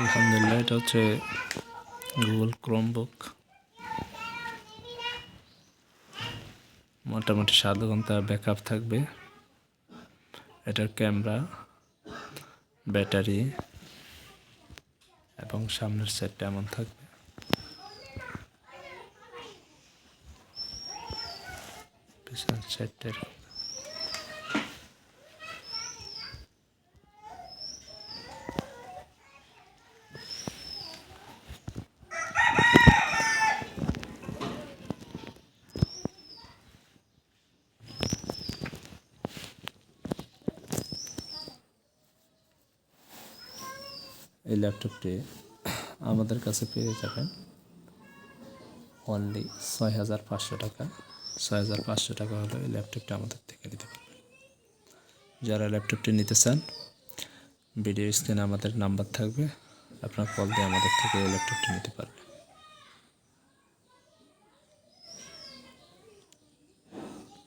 আলহামদুলিল্লাহ, এটা হচ্ছে গুগল ক্রোমবুক মোটামুটি সাত ঘণ্টা ব্যাকআপ থাকবে। এটার ক্যামেরা ব্যাটারি এবং সামনের সেটটা এমন থাকবে। পিছনের সেটটা এই ল্যাপটপটি আমাদের কাছে পেয়ে যাবেন অনলি ছয় হাজার পাঁচশো টাকা। ছয় হাজার পাঁচশো টাকা হলো এই ল্যাপটপটা আমাদের থেকে নিতে পারবেন। যারা ল্যাপটপটি নিতে চান ভিডিও স্ক্রিনে আমাদের নাম্বার থাকবে। আপনার কল দিয়ে আমাদের থেকে এই ল্যাপটপটি নিতে পারবেন।